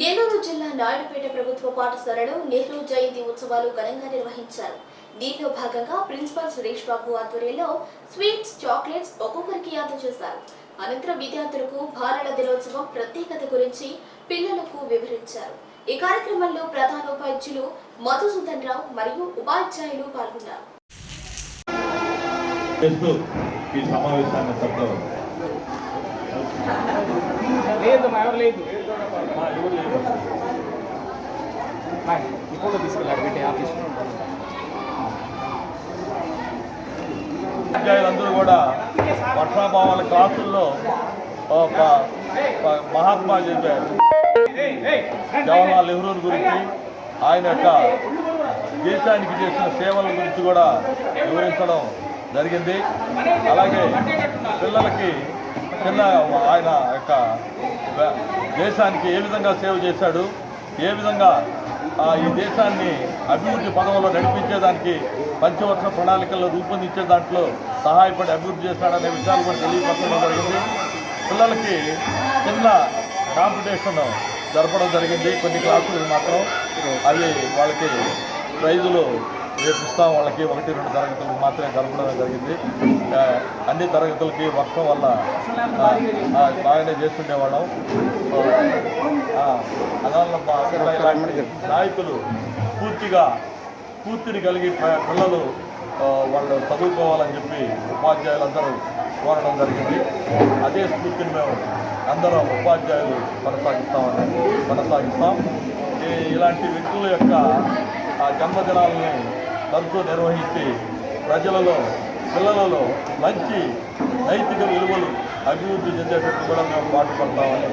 నెల్లూరు జిల్లా నాయుడుపేట ప్రభుత్వ పాఠశాలలో నెహ్రూ జయంతి ఉత్సవాలు ఘనంగా నిర్వహించారు. దీనిలో భాగంగా ప్రిన్సిపల్ సురేష్ బాబు ఆధ్వర్యంలో స్వీట్స్ చాక్లెట్స్ ఒక్కొక్కరికి అందజేశారు అనంతరం విద్యార్థులకు బాలల దినోత్సవం ప్రత్యేకత గురించి పిల్లలకు వివరించారు. ఈ కార్యక్రమంలో ప్రధానోపాధ్యులు మధుసూదన్ రావు మరియు ఉపాధ్యాయులు పాల్గొన్నారు. ఈ సమావేశాన్ని లేదు మా ఎవరు లేదు. ఫోటో తీసుకెళ్ళాడు పెట్టి ఆఫీస్. ఉపాధ్యాయులందరూ కూడా వర్షాభావాల క్లాసుల్లో మహాత్మా చెప్పారు. జవహర్లాల్ నెహ్రూ గురించి ఆయన యొక్క దేశానికి చేసిన సేవల గురించి కూడా వివరించడం జరిగింది. అలాగే పిల్లలకి చిన్న ఆయన యొక్క దేశానికి ఏ విధంగా సేవ చేశాడు ఏ విధంగా ఈ దేశాన్ని అభివృద్ధి పదంలో నడిపించేదానికి పంచవర్ష ప్రణాళికల్లో రూపొందించే దాంట్లో సహాయపడి అభివృద్ధి చేశాడనే విషయాలు కూడా తెలియపరచడం జరిగింది. పిల్లలకి చిన్న కాంపిటీషన్ జరపడం జరిగింది. కొన్ని క్లాసులు మాత్రం అవి వాళ్ళకి ప్రైజులు రేపు ఇస్తాం వాళ్ళకి ఒకటి రెండు తరగతులకు మాత్రమే జరపడం జరిగింది. అన్ని తరగతులకి వర్షం వల్ల బాగానే చేస్తుండేవాళ్ళం. ఆ, నాయకులు పూర్తిగా పూర్తిని కలిగి పిల్లలు వాళ్ళు చదువుకోవాలని చెప్పి ఉపాధ్యాయులందరూ కోరడం జరిగింది. అదే స్ఫూర్తిని మేము అందరం ఉపాధ్యాయులు కొనసాగిస్తామని కొనసాగిస్తాం. ఈ- ఇలాంటి వ్యక్తుల యొక్క ఆ జన్మదినాలని తరచూ నిర్వహించి ప్రజలలో పిల్లలలో మంచి నైతిక విలువలు అభివృద్ధి చెందేటట్టు కూడా మేము పాటుపడతామని